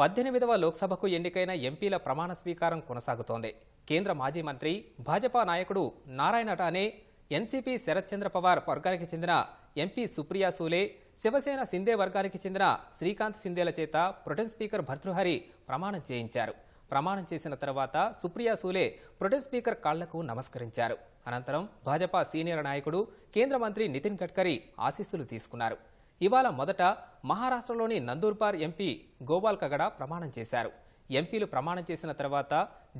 పద్దెనిమిదవ లోక్సభకు ఎన్నికైన ఎంపీల ప్రమాణ స్వీకారం కొనసాగుతోంది. కేంద్ర మాజీ మంత్రి భాజపా నాయకుడు నారాయణ రానే ఎన్సీపీ శరత్చంద్ర పవార్ వర్గానికి చెందిన ఎంపీ సుప్రియా సూలే శివసేన సిందే వర్గానికి చెందిన శ్రీకాంత్ సిందేల చేత ప్రొటెన్ స్పీకర్ భర్తృహరి ప్రమాణం చేయించారు. ప్రమాణం చేసిన తర్వాత సుప్రియా సూలే ప్రొటెన్ స్పీకర్ కాళ్ళకు నమస్కరించారు. అనంతరం భాజపా సీనియర్ నాయకుడు కేంద్ర మంత్రి నితిన్ గడ్కరీ ఆశీస్సులు తీసుకున్నారు. ఇవాళ మొదట మహారాష్ట్రలోని నందూర్బార్ ఎంపీ గోపాల్ కగడ ప్రమాణం చేశారు. ఎంపీలు ప్రమాణం చేసిన తర్వాత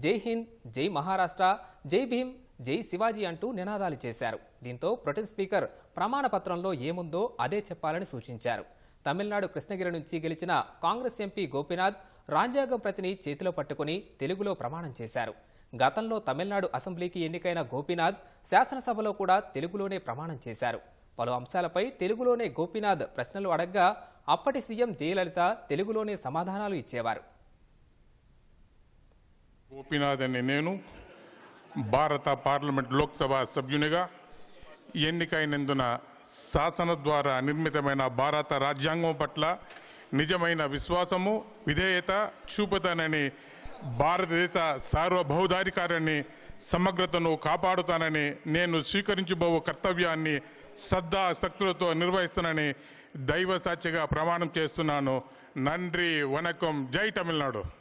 జై హింద్ జై మహారాష్ట్ర జై భీమ్ జై శివాజీ అంటూ నినాదాలు చేశారు. దీంతో ప్రొటెన్ స్పీకర్ ప్రమాణ పత్రంలో ఏముందో అదే చెప్పాలని సూచించారు. తమిళనాడు కృష్ణగిరి నుంచి గెలిచిన కాంగ్రెస్ ఎంపీ గోపీనాథ్ రాజ్యాంగం ప్రతిని చేతిలో పట్టుకుని తెలుగులో ప్రమాణం చేశారు. గతంలో తమిళనాడు అసెంబ్లీకి ఎన్నికైన గోపీనాథ్ శాసనసభలో కూడా తెలుగులోనే ప్రమాణం చేశారు. పలు అంశాలపై తెలుగులోనే గోపీనాథ్ ప్రశ్నలు అడగ్గా అప్పటి సీఎం జయలలిత తెలుగులోనే సమాధానాలు ఇచ్చేవారు. గోపీనాథ్ అనే నేను భారత పార్లమెంట్ లోక్సభ సభ్యునిగా ఎన్నికైనందున శాసన ద్వారా నిర్మితమైన భారత రాజ్యాంగం పట్ల నిజమైన విశ్వాసము విధేయత చూపుతానని భారతదేశ సార్వభౌధాధికారాన్ని సమగ్రతను కాపాడుతానని నేను స్వీకరించబో కర్తవ్యాన్ని శ్రద్ధా శక్తులతో నిర్వహిస్తానని దైవ సాక్షిగా ప్రమాణం చేస్తున్నాను. నండ్రి వనకం. జై తమిళనాడు.